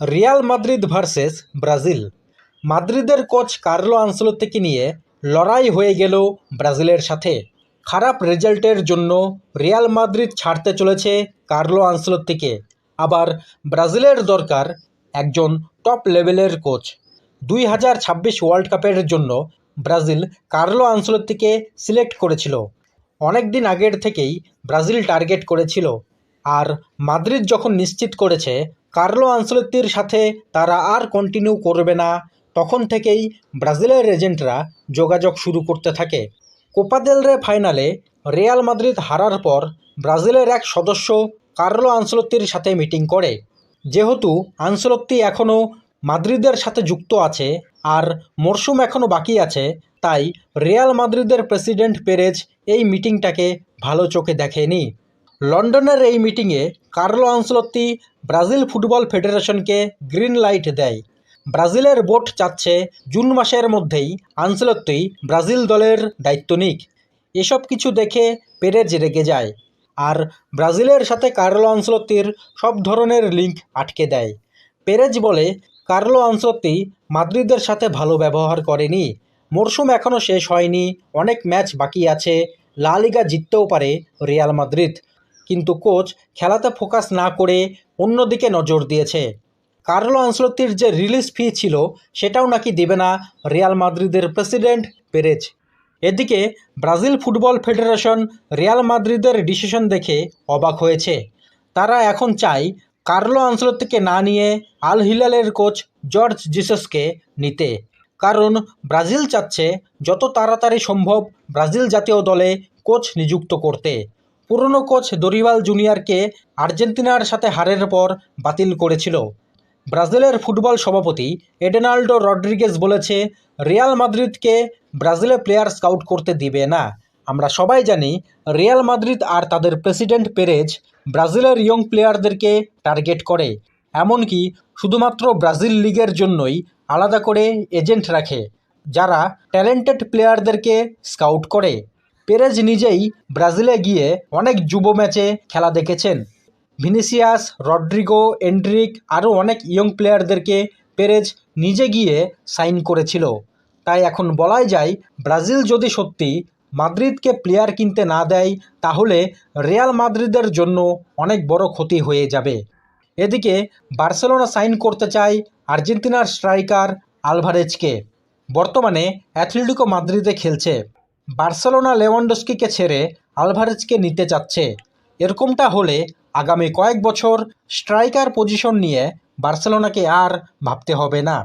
Real Madrid versus Brazil. মাদ্রিদের coach Carlo আনসেলোত্তিকে নিয়ে লড়াই হয়ে গেল ব্রাজিলের সাথে। খারাপ রেজাল্টের জন্য রিয়াল মাদ্রিদ ছাড়তে চলেছে কার্লো আনসেলোত্তিকে। আবার ব্রাজিলের দরকার একজন টপ লেভেলের কোচ। দুই হাজার ছাব্বিশ ওয়ার্ল্ড কাপের জন্য ব্রাজিল কার্লো আনসেলোত্তিকে সিলেক্ট করেছিল। অনেক দিন আগের থেকেই ব্রাজিল টার্গেট করেছিল। আর মাদ্রিদ যখন নিশ্চিত করেছে কার্লো আনসেলোত্তির সাথে তারা আর কন্টিনিউ করবে না। তখন থেকেই ব্রাজিলের এজেন্টরা যোগাযোগ শুরু করতে থাকে। কোপা দেল রে ফাইনালে রিয়াল মাদ্রিদ হারার পর ব্রাজিলের এক সদস্য কার্লো আনসেলোত্তির সাথে মিটিং করে। যেহেতু আনসেলোত্তি এখনও মাদ্রিদের সাথে যুক্ত আছে আর মরশুম এখনও বাকি আছে, তাই রিয়াল মাদ্রিদের প্রেসিডেন্ট পেরেজ এই মিটিংটাকে ভালো চোখে দেখেনি। লন্ডনের এই মিটিংয়ে কার্লো আনসেলোত্তি ব্রাজিল ফুটবল ফেডারেশনকে গ্রিন লাইট দেয়। ব্রাজিলের বোট চাচ্ছে জুন মাসের মধ্যেই আনসেলোত্তি ব্রাজিল দলের দায়িত্ব নিক। এসব কিছু দেখে পেরেজ রেগে যায় আর ব্রাজিলের সাথে কার্লো আনসেলোত্তির সব ধরনের লিঙ্ক আটকে দেয়। পেরেজ বলে, কার্লো আনসেলোত্তি মাদ্রিদের সাথে ভালো ব্যবহার করেনি। মরশুম এখনও শেষ হয়নি, অনেক ম্যাচ বাকি আছে, লা লিগা জিততেও পারে রিয়াল মাদ্রিদ। কিন্তু কোচ খেলাতে ফোকাস না করে অন্যদিকে নজর দিয়েছে। কার্লো আনসেলোত্তির যে রিলিজ ফি ছিল, সেটাও নাকি দেবে না রিয়াল মাদ্রিদের প্রেসিডেন্ট পেরেজ। এদিকে ব্রাজিল ফুটবল ফেডারেশন রিয়াল মাদ্রিদের ডিসিশন দেখে অবাক হয়েছে। তারা এখন চায় কার্লো আনসেলোত্তিকে না নিয়ে আল হিলালের কোচ জর্জ জিসাসকে নিতে। কারণ ব্রাজিল চাচ্ছে যত তাড়াতাড়ি সম্ভব ব্রাজিল জাতীয় দলে কোচ নিযুক্ত করতে। পুরনো কোচ দরিবাল জুনিয়রকে আর্জেন্টিনার সাথে হারের পর বাতিল করেছিল। ব্রাজিলের ফুটবল সভাপতি এডেনাল্ডো রড্রিগেজ বলেছে, রিয়াল মাদ্রিদকে ব্রাজিলে প্লেয়ার স্কাউট করতে দিবে না। আমরা সবাই জানি, রিয়াল মাদ্রিদ আর তাদের প্রেসিডেন্ট পেরেজ ব্রাজিলের ইয়ং প্লেয়ারদেরকে টার্গেট করে। এমনকি শুধুমাত্র ব্রাজিল লিগের জন্যই আলাদা করে এজেন্ট রাখে, যারা ট্যালেন্টেড প্লেয়ারদেরকে স্কাউট করে। পেরেজ নিজেই ব্রাজিলে গিয়ে অনেক যুব ম্যাচে খেলা দেখেছেন। ভিনিসিয়াস, রড্রিগো, এন্ড্রিক আরও অনেক ইয়ং প্লেয়ারদেরকে পেরেজ নিজে গিয়ে সাইন করেছিল। তাই এখন বলাই যায়, ব্রাজিল যদি সত্যি মাদ্রিদকে প্লেয়ার কিনতে না দেয়, তাহলে রিয়াল মাদ্রিদের জন্য অনেক বড় ক্ষতি হয়ে যাবে। এদিকে বার্সেলোনা সাইন করতে চায় আর্জেন্টিনার স্ট্রাইকার আলভারেজকে। বর্তমানে অ্যাথলেটিকো মাদ্রিদে খেলছে। বার্সেলোনা লেওয়ান্ডস্কিকে ছেড়ে আলভারেজকে নিতে চাচ্ছে এরকমটা হলে আগামী কয়েক বছর স্ট্রাইকার পজিশন নিয়ে বার্সেলোনাকে আর ভাবতে হবে না।